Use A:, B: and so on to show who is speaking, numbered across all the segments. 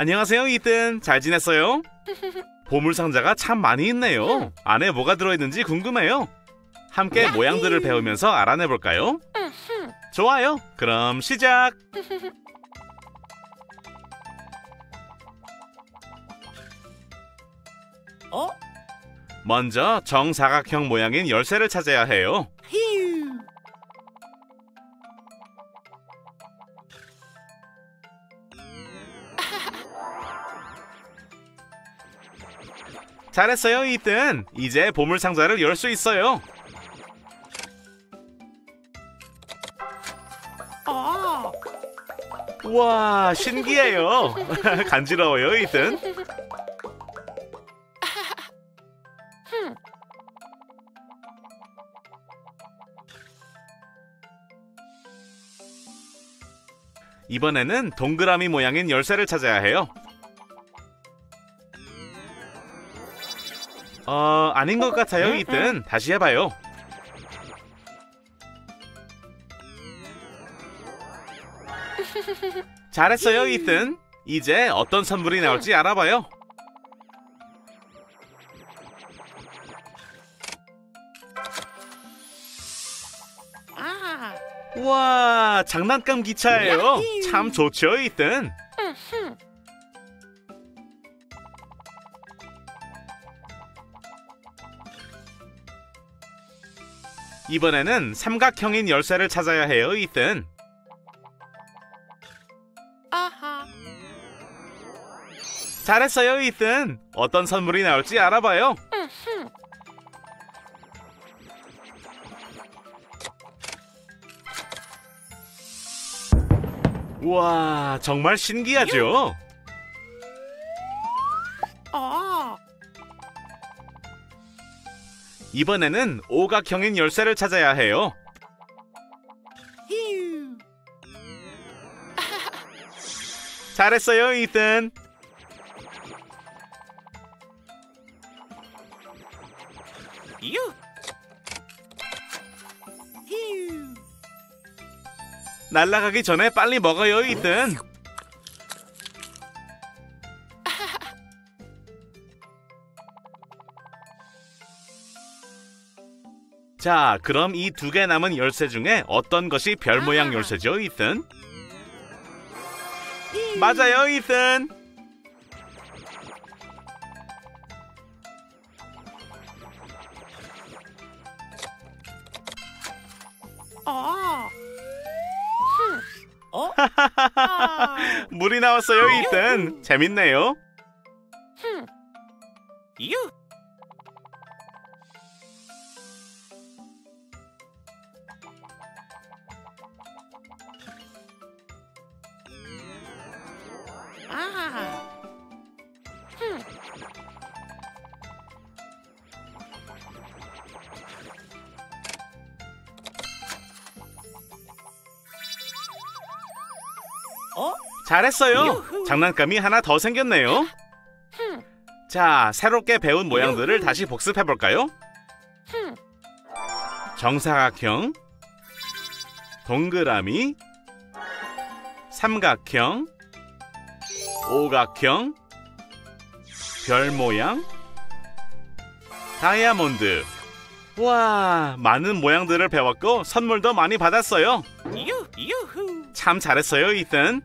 A: 안녕하세요, 이든. 잘 지냈어요? 보물 상자가 참 많이 있네요. 안에 뭐가 들어있는지 궁금해요. 함께 모양들을 배우면서 알아내 볼까요? 좋아요. 그럼 시작.
B: 어?
A: 먼저 정사각형 모양인 열쇠를 찾아야 해요. 잘했어요, 이든. 이제 보물 상자를 열 수 있어요.
B: 아.
A: 와, 신기해요. 간지러워요, 이든. 이번에는 동그라미 모양인 열쇠를 찾아야 해요. 어, 아닌 것 같아요, 이든. 다시 해봐요. 잘했어요, 이든. 이제 어떤 선물이 나올지 알아봐요.
B: 아.
A: 와, 장난감 기차예요. 참 좋죠, 이든. 이번에는 삼각형인 열쇠를 찾아야 해요, 이든.
B: 아하.
A: 잘했어요, 이든. 어떤 선물이 나올지 알아봐요. 와, 정말 신기하죠? 이번에는 오각형인 열쇠를 찾아야 해요.
B: 휴.
A: 잘했어요, 이든. 날아가기 전에 빨리 먹어요, 이든. 자, 그럼 이 두 개 남은 열쇠 중에 어떤 것이 별 모양 열쇠죠, 이든? 맞아요, 이든.
B: 아. 흠. 어? 아.
A: 물이 나왔어요, 이든. 재밌네요.
B: 아. 흠. 어?
A: 잘했어요.
B: 유후.
A: 장난감이 하나 더 생겼네요.
B: 흠.
A: 자, 새롭게 배운 모양들을 다시 복습해 볼까요?
B: 흠.
A: 정사각형, 동그라미, 삼각형, 오각형, 별 모양, 다이아몬드. 와, 많은 모양들을 배웠고 선물도 많이 받았어요. 참 잘했어요, 이든.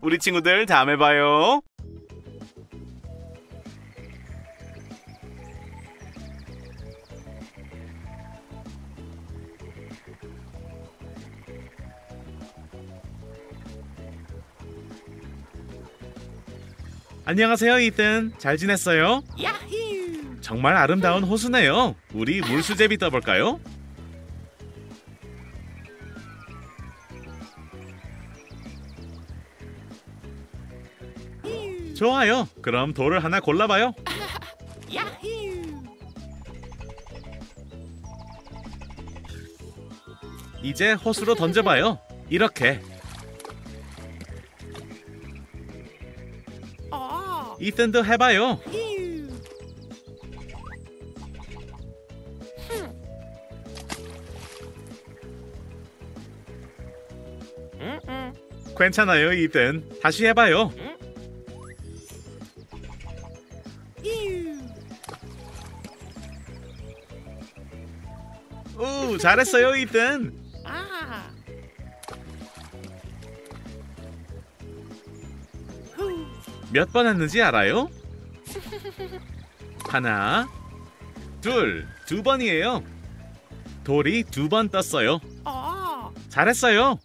A: 우리 친구들 다음에 봐요. 안녕하세요, 이든. 잘 지냈어요?
B: 야히.
A: 정말 아름다운 호수네요. 우리 물수제비 떠볼까요? 좋아요. 그럼 돌을 하나 골라봐요.
B: 야히.
A: 이제 호수로 던져봐요. 이렇게. 이튼도 해봐요. 괜찮아요, 이든. 다시 해봐요. 오, 잘했어요, 이든. 몇 번 했는지 알아요? 하나, 둘, 두 번이에요. 돌이 두 번 떴어요.
B: Oh.
A: 잘했어요.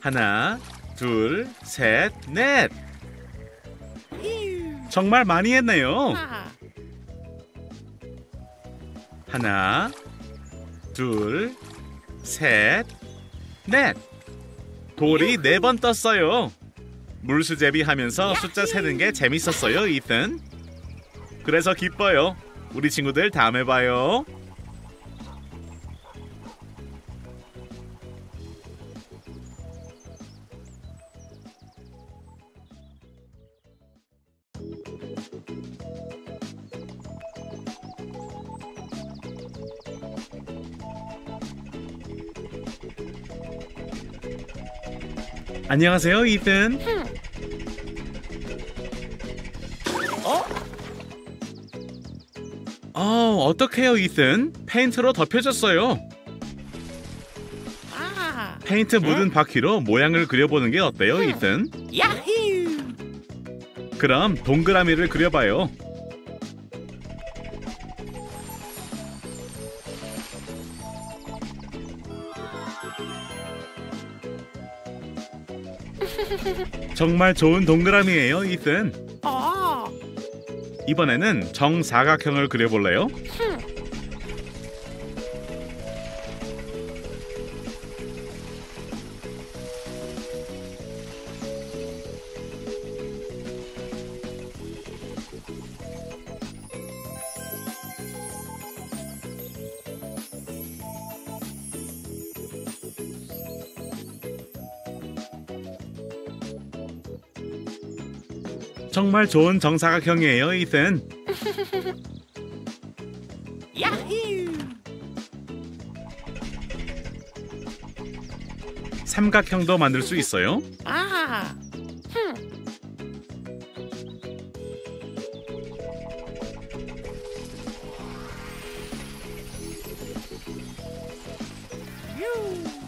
A: 하나, 둘, 셋, 넷.
B: You.
A: 정말 많이 했네요. 하나, 둘, 셋, 넷. 돌이 네 번 떴어요. 물수제비 하면서 숫자 세는 게 재밌었어요, 이튼. 그래서 기뻐요. 우리 친구들 다음에 봐요. 안녕하세요, 이튼.
B: Oh.
A: 어, 어떡해요, 이튼? 페인트로 덮여졌어요.
B: Ah.
A: 페인트 묻은 바퀴로 모양을 그려보는 게 어때요, 이튼?
B: Yahoo!
A: 그럼 동그라미를 그려봐요. 정말 좋은 동그라미예요, 이튼.
B: Oh.
A: 이번에는 정사각형을 그려볼래요? 정말 좋은 정사각형이에요, 이튼.
B: Yahoo!
A: 삼각형도 만들 수 있어요.
B: Ah. You.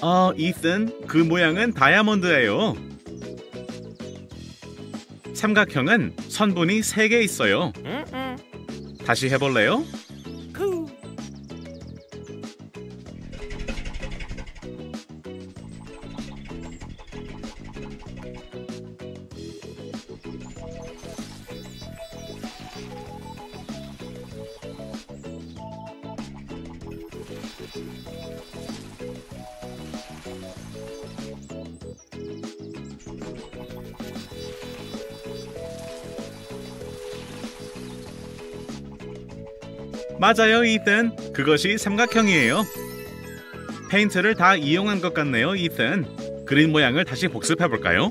A: 어, 이튼, 그 모양은 다이아몬드예요. 삼각형은 선분이 3개 있어요. 다시 해볼래요? 맞아요, 이튼. 그것이 삼각형이에요. 페인트를 다 이용한 것 같네요, 이튼. 그린 모양을 다시 복습해볼까요?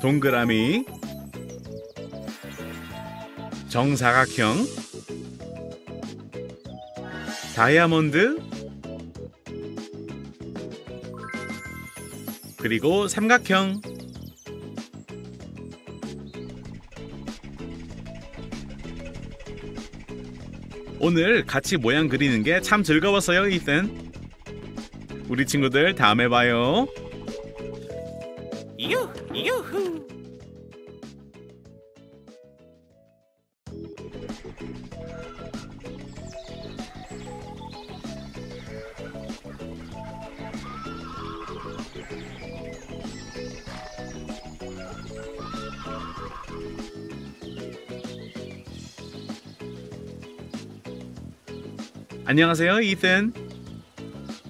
A: 동그라미 정사각형 다이아몬드 그리고 삼각형 오늘 같이 모양 그리는 게 참 즐거웠어요, 이튼. 우리 친구들 다음에 봐요.
B: Yoo-hoo.
A: 안녕하세요.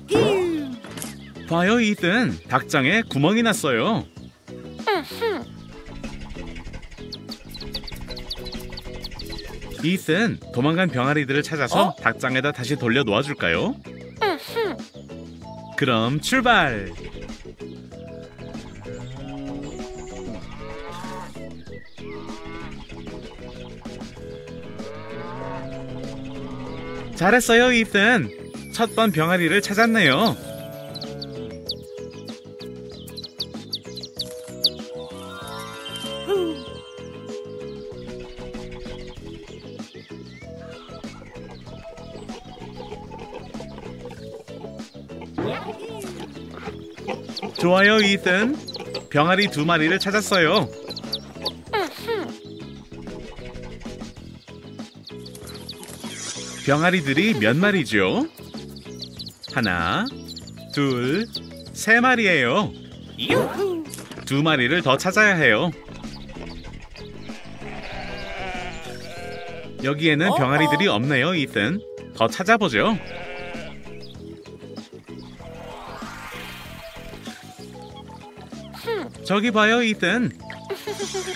B: You.
A: 봐요, 이든. 닭장에 구멍이 났어요. 이든 도망간 병아리들을 찾아서
B: 어?
A: 닭장에다 다시 돌려 놓아줄까요? 그럼 출발. 잘했어요, 이튼. 첫번 병아리를 찾았네요. 좋아요, 이튼. 병아리 두 마리를 찾았어요. 병아리들이 몇 마리죠? 하나, 둘, 세 마리예요. 두 마리를 더 찾아야 해요. 여기에는
B: 어어.
A: 병아리들이 없네요, 이튼. 더 찾아보죠. 저기 봐요, 이튼.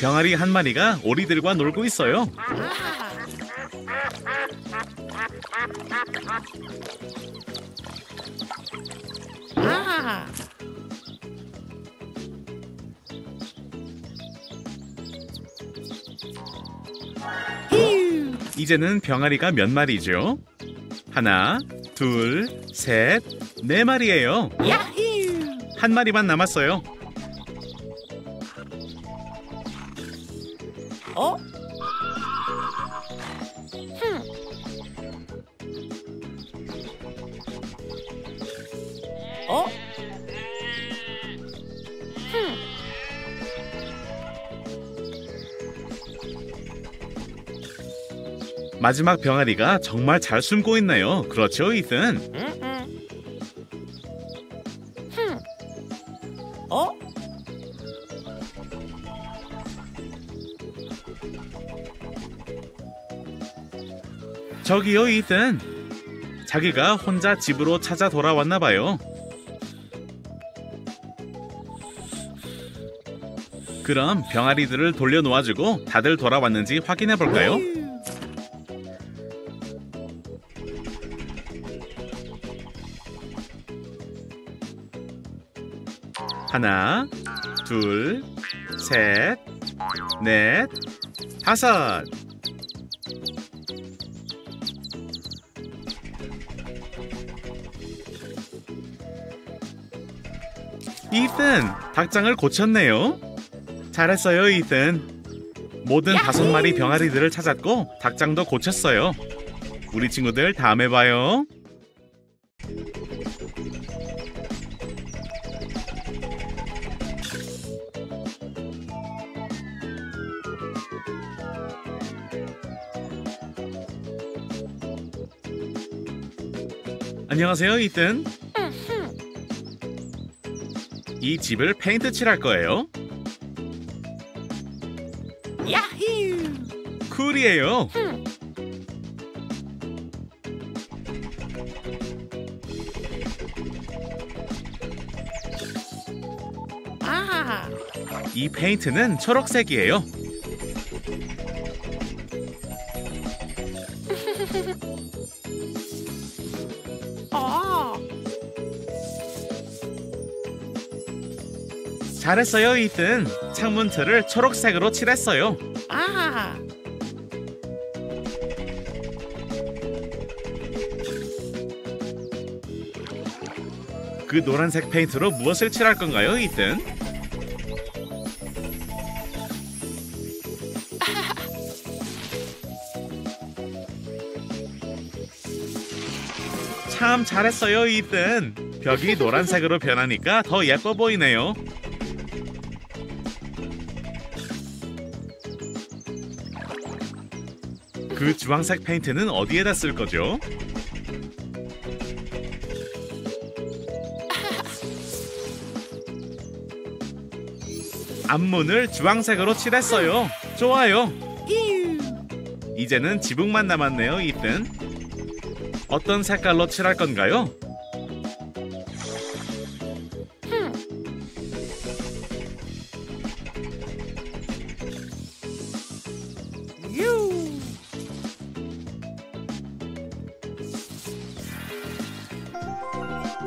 A: 병아리 한 마리가 오리들과 놀고 있어요.
B: Hoo.
A: 이제는 병아리가 몇 마리죠? 하나, 둘, 셋, 네 마리예요. 한 마리만 남았어요.
B: Oh.
A: 마지막 병아리가 정말 잘 숨고 있네요. 그렇죠.
B: Hmm. Oh.
A: 저기요, 이튼. 자기가 혼자 집으로 찾아 돌아왔나 봐요. 그럼 병아리들을 돌려놓아주고 다들 돌아왔는지 확인해 볼까요? 하나, 둘, 셋, 넷, 다섯. 이튼, 닭장을 고쳤네요. 잘했어요, 이튼. 모든! 다섯 마리 병아리들을 찾았고 닭장도 고쳤어요. 우리 친구들 다음에 봐요. 안녕하세요, 이튼. 이 집을 페인트 칠할 거예요. 쿨이에요.
B: Ah.
A: 이 페인트는 초록색이에요. 잘했어요, 이튼. 창문 틀을 초록색으로 칠했어요.
B: Ah.
A: 그 노란색 페인트로 무엇을 칠할 건가요, 이튼? 참 잘했어요, 이튼. 벽이 노란색으로 변하니까 더 예뻐 보이네요. 그 주황색 페인트는 어디에다 쓸 거죠? 앞문을 주황색으로 칠했어요. 좋아요. 이제는 지붕만 남았네요, 이튼. 어떤 색깔로 칠할 건가요?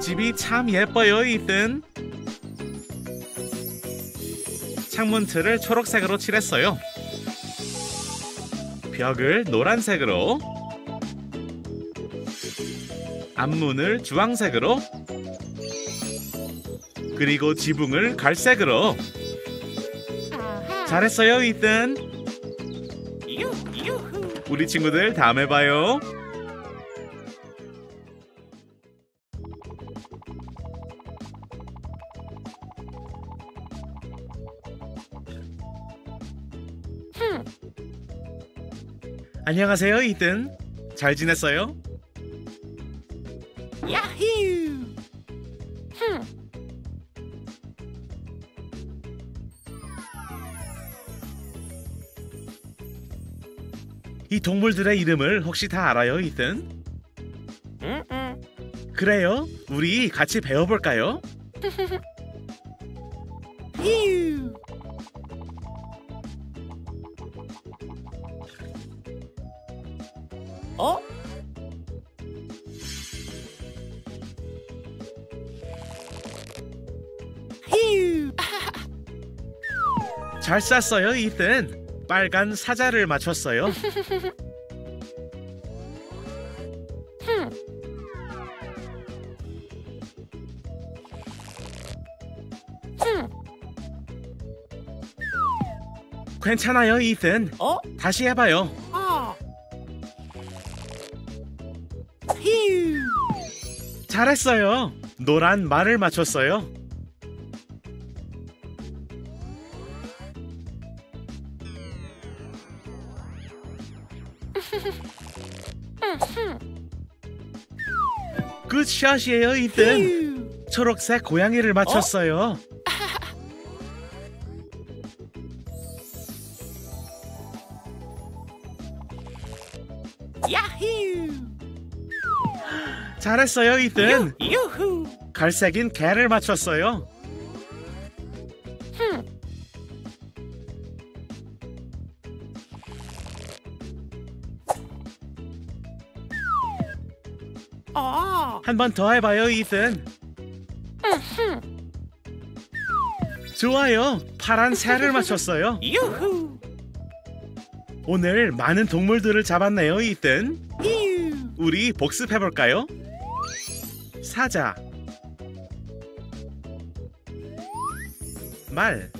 A: 집이 참 예뻐요, 이튼. 창문 틀을 초록색으로 칠했어요. 벽을 노란색으로. 앞문을 주황색으로 그리고 지붕을 갈색으로. 잘했어요 이든. 우리 친구들 다음에 봐요 안녕하세요 이든 잘 지냈어요?
B: 흠.
A: 이 동물들의 이름을 혹시 다 알아요 이든?
B: 응, 응.
A: 그래요 우리 같이 배워볼까요? 잘 쌌어요 이든 빨간 사자를 맞췄어요. 괜찮아요 이든
B: 어?
A: 다시 해봐요
B: 어. 휴.
A: 잘했어요 노란 말을 맞췄어요 샷이에요 이든
B: 휴.
A: 초록색 고양이를 맞췄어요
B: 야후.
A: 잘했어요 이든
B: 유, 유후.
A: 갈색인 개를 맞췄어요 한번 더 해봐요
B: 흠.
A: 좋아요 파란 새를 맞췄어요
B: 유후.
A: 오늘 많은 동물들을 잡았네요 이든
B: 휴.
A: 우리 복습해 볼까요? 사자 말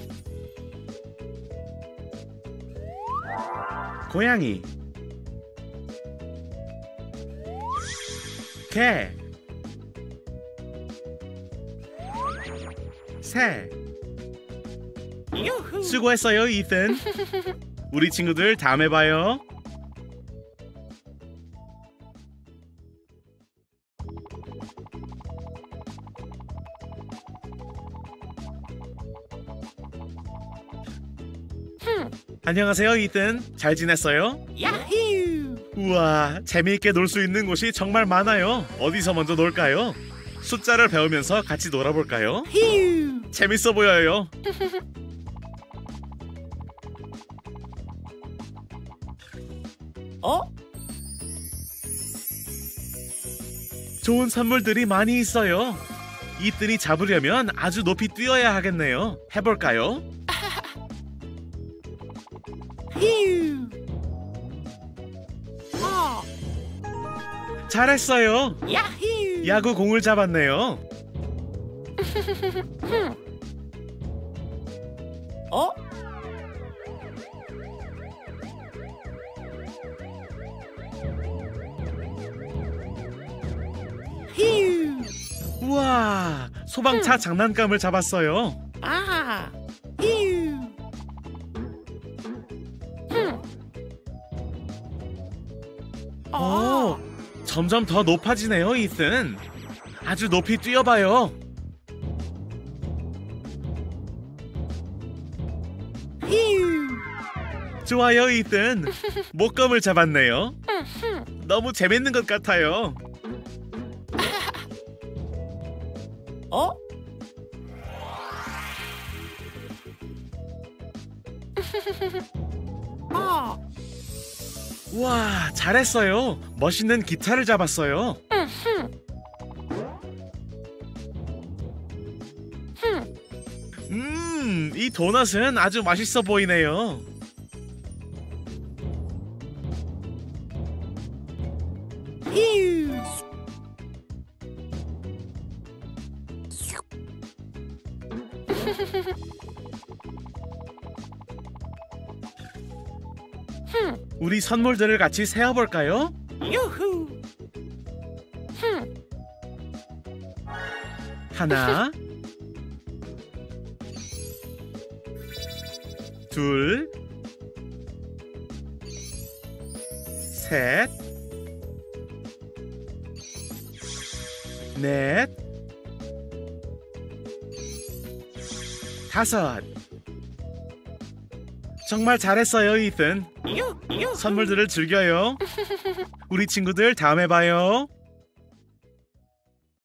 A: 고양이 개 새.
B: 유후.
A: 수고했어요, 이든. 우리 친구들 다음에 봐요.
B: 흠.
A: 안녕하세요, 이든. 잘 지냈어요?
B: 야후.
A: 우와, 재미있게 놀 수 있는 곳이 정말 많아요. 어디서 먼저 놀까요? 숫자를 배우면서 같이 놀아볼까요?
B: 휴.
A: 재밌어 보여요.
B: 어?
A: 좋은 선물들이 많이 있어요. 이든이 잡으려면 아주 높이 뛰어야 하겠네요. 해볼까요?
B: 휴. 어.
A: 잘했어요. 야구 공을 잡았네요.
B: 흠. 어? 휴.
A: 우와, 소방차 장난감을 잡았어요.
B: 아. 휴. 흠.
A: 오, 점점 더 높아지네요, 이든. 아주 높이 뛰어봐요. 좋아요, 이든. 목검을 잡았네요.
B: 흠.
A: 너무 재밌는 것 같아요.
B: 어? 어.
A: 우와, 잘했어요. 멋있는 기타를 잡았어요. 음, 이 도넛은 아주 맛있어 보이네요. 우리 선물들을 같이 세어볼까요?
B: 유후.
A: 하나 둘 셋 넷, 다섯. 정말 잘했어요, 이든. 선물들을 즐겨요. 우리 친구들 다음에 봐요.